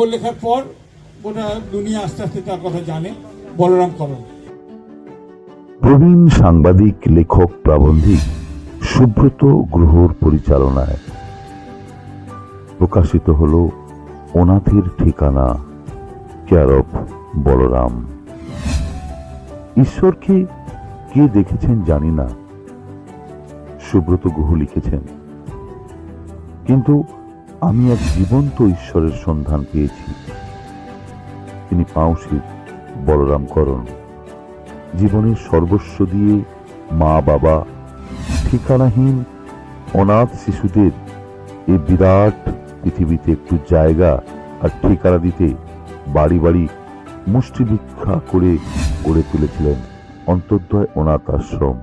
খবর লেখার পর গোটা দুনিয়া আস্তে আস্তে তার কথা জানে, বলরাম করণ। প্রবীণ সাংবাদিক, লেখক প্রাবন্ধিক সুব্রত গ্রহর পরিচালনায় প্রকাশিত হল অনাথের ঠিকানা কেয়ার বলরাম। ঈশ্বরকে কে দেখেছেন জানি না, সুব্রত গুহ লিখেছেন। কিন্তু আমি এক জীবন্ত ঈশ্বরের সন্ধান পেয়েছি। তিনি পাউশির বলরাম করণ জীবনের সর্বস্ব দিয়ে মা, বাবা, ঠিকানাহীন অনাথ শিশুদের এই বিরাট পৃথিবীতে একটু জায়গা আর ঠিকানা দিতে বাড়ি বাড়ি মুষ্টি ভিক্ষা করে গড়ে তুলেছিলেন অন্তর্দয় অনাথ আশ্রম।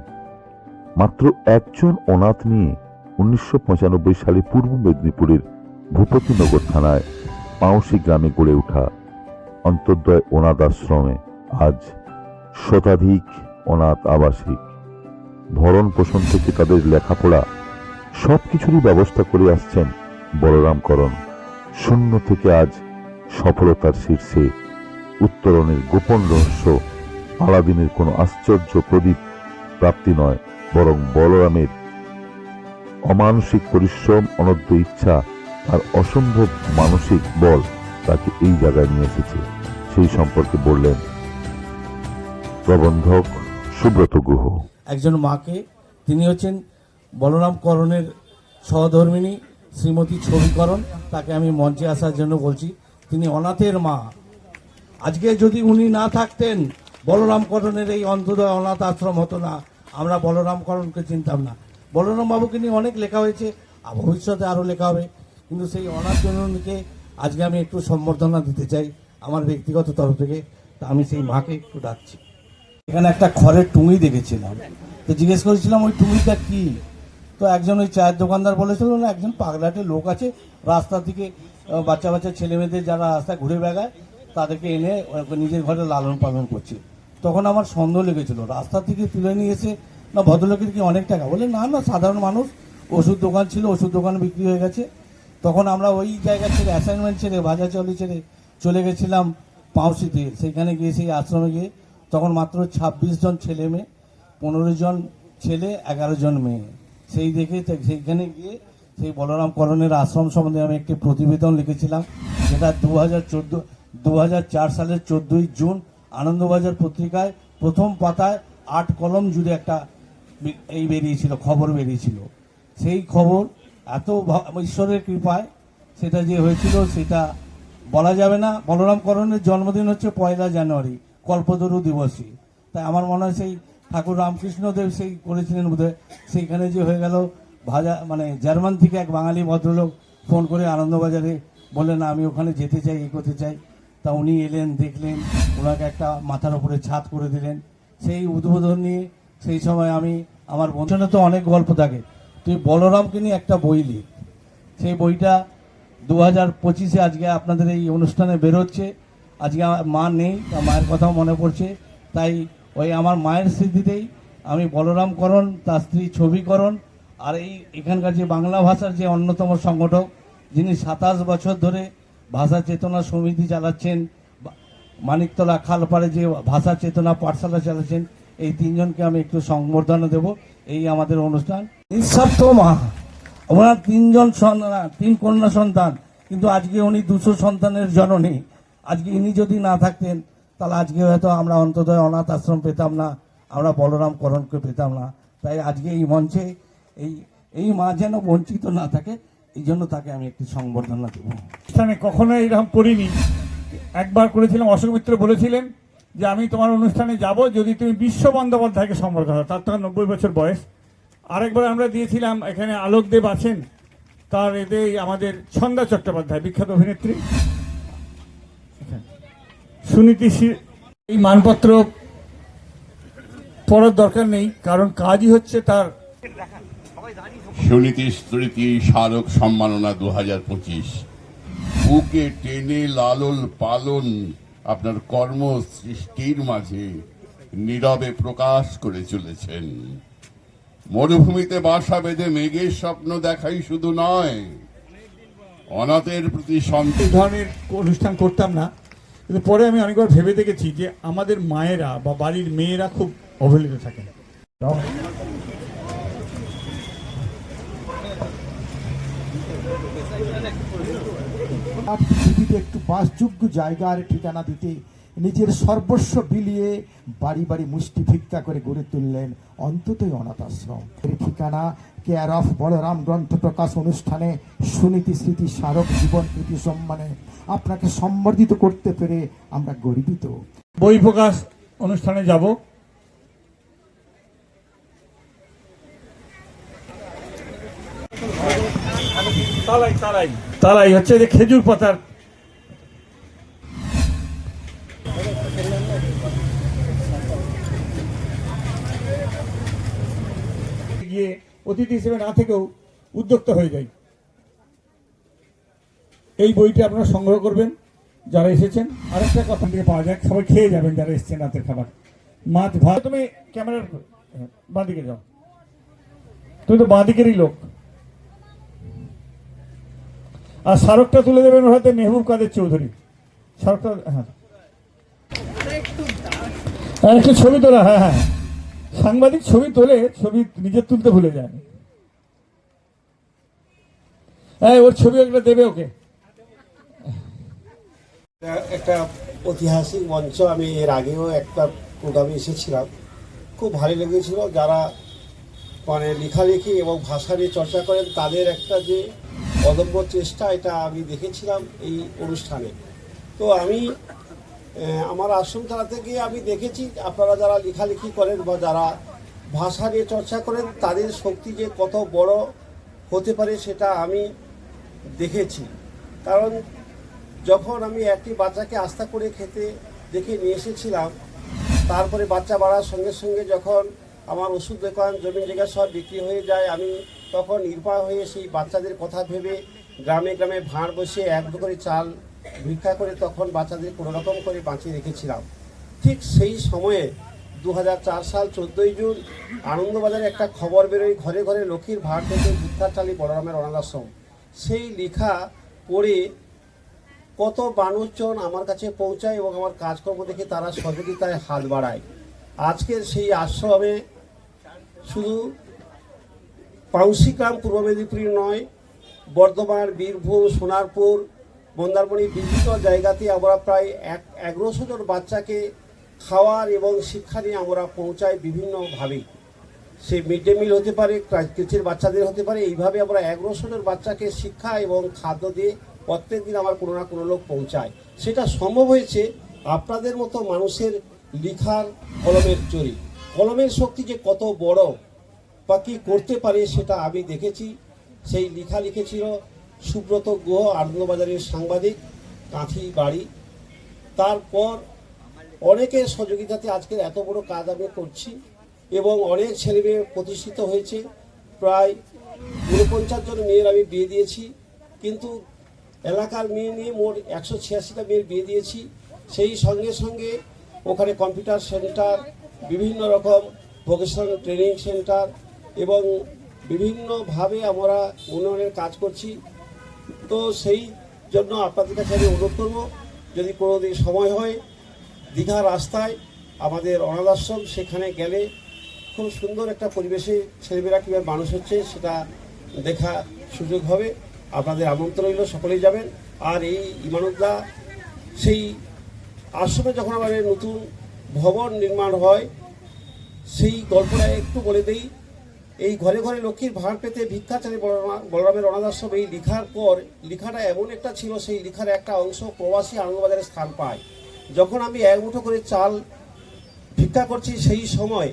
মাত্র একজন অনাথ নিয়ে উনিশশো পঁচানব্বই সালে পূর্ব মেদিনীপুরের ভূপতিনগর থানায় পাউসি গ্রামে গড়ে ওঠা অন্তর্দয় অনাথ আশ্রমে আজ শতাধিক অনাথ আবাসিক। ভরণ পোষণ থেকে তাদের লেখাপড়া সবকিছুরই ব্যবস্থা করে আসছেন বলরাম করণ শূন্য থেকে আজ সফলতার শীর্ষে উত্তরণের গোপন রহস্য, আলাদিনের কোনো আশ্চর্য প্রদীপ প্রাপ্তি নয়, বরং বলরামের অমানসিক পরিশ্রম অনদ্য ইচ্ছা আর অসম্ভব মানসিক বল তাকে এই জায়গায় নিয়ে এসেছে। সেই সম্পর্কে বললেন, প্রবন্ধক সুব্রত গুহ। একজন মাকে, তিনি হচ্ছেন বলরাম করণের সহধর্মিনী শ্রীমতী ছবিকরণ তাকে আমি মঞ্চে আসার জন্য বলছি, তিনি অনাথের মা। আজকে যদি উনি না থাকতেন, বলরাম করণের এই অন্তদয় অনাথ আশ্রম হতো না। আমরা বলরাম করণকে চিনতাম না। বলরাম বাবুকে নিয়ে অনেক লেখা হয়েছে ভবিষ্যতে আরও লেখা হবে। কিন্তু সেই অনাথ জননীকে আজকে আমি একটু সম্বর্ধনা দিতে চাই আমার ব্যক্তিগত তরফ থেকে। তা আমি সেই মাকে একটু ডাকছি। এখানে একটা খড়ের টুঙি দেখেছিলাম। তো জিজ্ঞেস করেছিলাম, ওই টুঙিটা কি? তো একজন ওই চায়ের দোকানদার বলেছিল, না, একজন পাগলাটে লোক আছে। রাস্তা থেকে বাচ্চা বাচ্চা ছেলে মেয়েদের যারা রাস্তায় ঘুরে বেড়ায়, তাদেরকে এনে নিজের ঘরে লালন পালন করছে। তখন আমার সন্দেহ লেগেছিল। রাস্তা থেকে তুলে নিয়ে এসে, না, ভদ্রলোকের কি অনেক টাকা? বলে, না না, সাধারণ মানুষ। ওষুধ দোকান ছিল, ওষুধ দোকান বিক্রি হয়ে গেছে। তখন আমরা ওই জায়গা ছেড়ে অ্যাসাইনমেন্ট ছেড়ে, বাজার চলি ছেড়ে চলে গেছিলাম পাউসিতে সেখানে গিয়ে সেই আশ্রমে গিয়ে তখন মাত্র ছাব্বিশ জন ছেলে মেয়ে, পনেরো জন ছেলে, এগারো জন মেয়ে। সেই দেখে সেইখানে গিয়ে সেই বলরাম করণের আশ্রম সম্বন্ধে আমি একটি প্রতিবেদন লিখেছিলাম, যেটা দু হাজার চোদ্দ দু হাজার চার সালের চোদ্দোই জুন আনন্দবাজার পত্রিকায় প্রথম পাতায় আট কলম জুড়ে একটা এই বেরিয়েছিল, খবর বেরিয়েছিল। সেই খবর এত ঈশ্বরের কৃপায় সেটা যে হয়েছিল, সেটা বলা যাবে না। বলরাম করণের জন্মদিন হচ্ছে পয়লা জানুয়ারি, কল্পতরু দিবসই। তাই আমার মনে হয় সেই ঠাকুর রামকৃষ্ণদেব সেই করেছিলেন বোধহয়। সেইখানে যে হয়ে গেল, ভাজা মানে জার্মান থেকে এক বাঙালি ভদ্রলোক ফোন করে আনন্দবাজারে বললেন, আমি ওখানে যেতে চাই এ করতে চাই। তা উনি এলেন, দেখলেন, ওনাকে একটা মাথার উপরে ছাদ করে দিলেন। সেই উদ্বোধন নিয়ে সেই সময় আমি, আমার বন্ধনে তো অনেক গল্প থাকে। তুই বলরামকে নিয়ে একটা বই লিখ। সেই বইটা দু হাজার পঁচিশে আজকে আপনাদের এই অনুষ্ঠানে বেরোচ্ছে। আজকে আমার মা নেই মায়ের কথাও মনে পড়ছে। তাই ওই আমার মায়ের স্মৃতিতেই আমি বলরামকরণ, তার স্ত্রী ছবিকরণ আর এই এখানকার যে বাংলা ভাষার যে অন্যতম সংগঠক, যিনি সাতাশ বছর ধরে ভাষা চেতনা সমিতি চালাচ্ছেন মানিকতলা খালপাড়ে যে ভাষা চেতনা পাঠশালা চালাচ্ছেন এই তিনজনকে আমি একটু সংবর্ধনা দেব। এই আমাদের অনুষ্ঠান। নিঃস্বার্থ মা ওনার তিনজন সন্তান তিন কন্যা সন্তান কিন্তু আজকে উনি দুশো সন্তানের জননী। আজকে ইনি যদি না থাকতেন তাহলে আজকে হয়তো আমরা অন্তত অনাথ আশ্রম পেতাম না আমরা বলরাম করণকে পেতাম না। তাই আজকে এই মঞ্চে এই এই মা যেন বঞ্চিত না থাকে এই জন্য তাকে আমি একটি সংবর্ধনা দেবো। অনুষ্ঠানে কখনো এরকম করিনি। একবার করেছিলাম অশোক মিত্র বলেছিলেন। যে আমি তোমার অনুষ্ঠানে যাব যদি তুমি বিশ্ব বন্দ্যোপাধ্যায়কে সম্পর্ক দাও। তার তখন নব্বই বছর বয়স আরেকবার আমরা দিয়েছিলাম, এখানে আলোকদেব আছেন তার এতে আমাদের ছন্দা চট্টোপাধ্যায়, বিখ্যাত অভিনেত্রী। সুনীতি এই মানপত্র পড়ার দরকার নেই, কারণ কাজই হচ্ছে তার সুনীতি স্মৃতি স্মারক সম্মাননা দু হাজার পঁচিশ বুকে টেনে লালন পালন আপনার কর্ম সৃষ্টির মাঝে নীরবে প্রকাশ করে চলেছেন। মরুভূমিতে বাসা বেঁধে মেঘের স্বপ্ন দেখাই শুধু নয়, অনাথের প্রতি এই ধরনের অনুষ্ঠান করতাম না, কিন্তু পরে আমি অনেকবার ভেবে দেখেছি যে আমাদের মায়েরা বা বাড়ির মেয়েরা খুব অবহেলিত থাকেন। পৃথিবীতে একটু বাসযোগ্য জায়গার ঠিকানা দিতে নিজের সর্বস্ব বিলিয়ে বাড়ি বাড়ি মুষ্টি ভিক্ষা করে গড়ে তুললেন অন্ততই অনাথ আশ্রম এর ঠিকানা কেয়ার অফ বলরাম গ্রন্থ প্রকাশ অনুষ্ঠানে সুনীতি স্মৃতি স্মারক জীবন প্রীতি সম্মানে আপনাকে সম্বর্ধিত করতে পেরে আমরা গর্বিত। বই প্রকাশ অনুষ্ঠানে যাব। তালাই তালাই। তালাই হচ্ছে যে খেজুর পাতার গিয়ে অতিথি হিসেবে না থেকেও উদ্যোক্তা হয়ে যাই। এই বইটি আপনারা সংগ্রহ করবেন, যারা এসেছেন। আরেকটা কথা থেকে পাওয়া যায় সবাই খেয়ে যাবেন যারা এসেছেন রাতের খাবার। মাছ ভাত তুমি ক্যামেরার বাঁদিকে যাও। তুমি তো বাঁদিকেরই লোক। আর স্মারকটা তুলে দেবেন ওর হাতে মেহবুব কাদের চৌধুরী। স্মারকটা হ্যাঁ। আর একটু ছবি তোলা হ্যাঁ হ্যাঁ। সাংবাদিক ছবি তোলে, ছবি নিজের তুলতে ভুলে যায়। হ্যাঁ ওর ছবি একটা দেবে ওকে। একটা- একটা ঐতিহাসিক মঞ্চ, আমি এর আগেও একটা প্রোগ্রামে এসেছিলাম। খুব ভালো লেগেছিল, যারা মানে লেখালেখি এবং ভাষা নিয়ে চর্চা করেন, তাদের একটা যে অদম্য চেষ্টা, এটা আমি দেখেছিলাম এই অনুষ্ঠানে। তো আমি আমার আশ্রম চালাতে গিয়ে আমি দেখেছি, আপনারা যারা লেখালেখি করেন বা যারা ভাষা নিয়ে চর্চা করেন, তাদের শক্তি যে কত বড় হতে পারে সেটা আমি দেখেছি। কারণ যখন আমি একটি বাচ্চাকে আস্থা করে খেতে, দেখে নিয়ে এসেছিলাম, তারপরে বাচ্চা বাড়ার সঙ্গে সঙ্গে যখন আমার ওষুধ দোকান, জমি জায়গা সব বিক্রি হয়ে যায়, আমি তখন নির্ভয় হয়ে সেই বাচ্চাদের কথা ভেবে গ্রামে গ্রামে ভাঁড় বসে এক দু করে চাল ভিক্ষা করে তখন বাচ্চাদের কোনো রকম করে বাঁচিয়ে রেখেছিলাম। ঠিক সেই সময়ে দু হাজার চার সাল চোদ্দোই জুন আনন্দবাজারে একটা খবর বেরোয়, ঘরে ঘরে লক্ষ্মীর ভাঁড় থেকে ভিক্ষার চালি বড়রামের অনাথাশ্রম সেই লেখা পড়ে কত মানুষজন আমার কাছে পৌঁছায় এবং আমার কাজকর্ম দেখে তারা সহযোগিতায় হাত বাড়ায়। আজকের সেই আশ্রমে শুধু পাউসিগ্রাম পূর্ব মেদিনীপুর নয়, বর্ধমান, বীরভূম, সোনারপুর, মন্দারমণি বিভিন্ন জায়গাতে আমরা প্রায় এক, এগারোশো জন বাচ্চাকে খাওয়ার এবং শিক্ষা নিয়ে আমরা পৌঁছাই বিভিন্নভাবে। সে মিড ডে মিল হতে পারে কৃষির বাচ্চাদের হতে পারে, এইভাবে আমরা এগারোশো জন বাচ্চাকে শিক্ষা এবং খাদ্য দিয়ে প্রত্যেক দিন আমার কোনো না কোনো লোক পৌঁছায় সেটা সম্ভব হয়েছে আপনাদের মতো মানুষের লিখার কলমের চুরি। কলমের শক্তি যে কত বড় বা কী করতে পারে সেটা আমি দেখেছি। সেই লেখা লিখেছিল সুব্রত গুহ, আনন্দবাজারের সাংবাদিক, কাঁথি বাড়ি। তারপর অনেকের সহযোগিতাতে আজকের এত বড় কাজ আমি করছি এবং অনেক ছেলে মেয়ে প্রতিষ্ঠিত হয়েছে। প্রায় ঊনপঞ্চাশ জন মেয়ের আমি বিয়ে দিয়েছি। কিন্তু এলাকার মেয়ে নিয়ে মোট একশো ছিয়াশিটা মেয়ের বিয়ে দিয়েছি। সেই সঙ্গে সঙ্গে ওখানে কম্পিউটার সেন্টার, বিভিন্ন রকম ভোকেশনাল ট্রেনিং সেন্টার এবং বিভিন্নভাবে আমরা উন্নয়নের কাজ করছি। তো সেই জন্য আপনাদের কাছে আমি অনুরোধ করব, যদি কোনো দিন সময় হয়, দীঘা রাস্তায় আমাদের অনাথ আশ্রম সেখানে গেলে খুব সুন্দর একটা পরিবেশে ছেলেমেয়েরা কীভাবে মানুষ হচ্ছে সেটা দেখা সুযোগ হবে। আপনাদের আমন্ত্রণ রইল, সকলেই যাবেন। আর এই ইমানুদ্দা সেই আশ্রমে যখন আমাদের নতুন ভবন নির্মাণ হয়, সেই গল্পটা একটু বলে দেই। এই ঘরে ঘরে লক্ষ্মীর ভাড় পেতে ভিক্ষাচারী বলরামের অনাথ আশ্রম এই লেখার পর, লেখাটা এমন একটা ছিল, সেই লেখার একটা অংশ প্রবাসী আনন্দবাজারে স্থান পায়। যখন আমি এক মুঠো করে চাল ভিক্ষা করছি সেই সময়,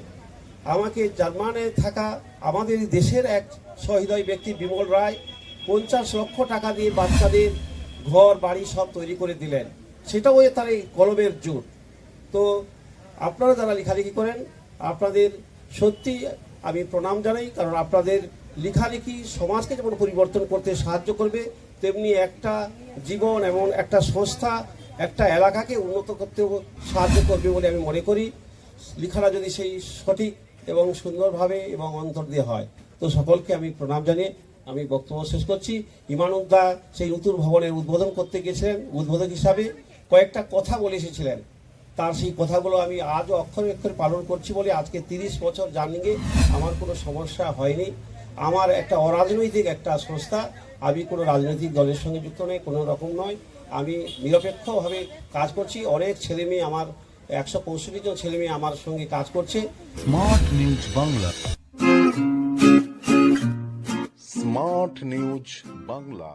আমাকে জার্মানে থাকা আমাদের দেশের এক সহৃদয় ব্যক্তি বিমল রায় পঞ্চাশ লক্ষ টাকা দিয়ে বাচ্চাদের ঘর, বাড়ি সব তৈরি করে দিলেন। সেটাও তার এই কলমের জোর। তো আপনারা যারা লেখালেখি করেন, আপনাদের সত্যি আমি প্রণাম জানাই, কারণ আপনাদের লেখালেখি সমাজকে যেমন পরিবর্তন করতে সাহায্য করবে, তেমনি একটা জীবন এবং একটা সংস্থা, একটা এলাকাকে উন্নত করতেও সাহায্য করবে বলে আমি মনে করি। লেখাটা যদি সেই সঠিক এবং সুন্দরভাবে এবং অন্তর দিয়ে হয়, তো সকলকে আমি প্রণাম জানিয়ে আমি বক্তব্য শেষ করছি। ইমানুদ্দা সেই নতুন ভবনের উদ্বোধন করতে গেছিলেন উদ্বোধক হিসাবে। কয়েকটা কথা বলে এসেছিলেন। তার সেই কথাগুলো আমি আজও অক্ষরে অক্ষরে পালন করছি বলে আজকে তিরিশ বছর জার্নিংয়ে আমার কোনো সমস্যা হয়নি। আমার একটা অরাজনৈতিক একটা সংস্থা, আমি কোনো রাজনৈতিক দলের সঙ্গে যুক্ত নই, কোনো রকম নয় আমি নিরপেক্ষভাবে কাজ করছি। অনেক ছেলে মেয়ে আমার, একশো পঁয়ষট্টি জন ছেলে মেয়ে আমার সঙ্গে কাজ করছে। Smart news Bangla. Smart news Bangla.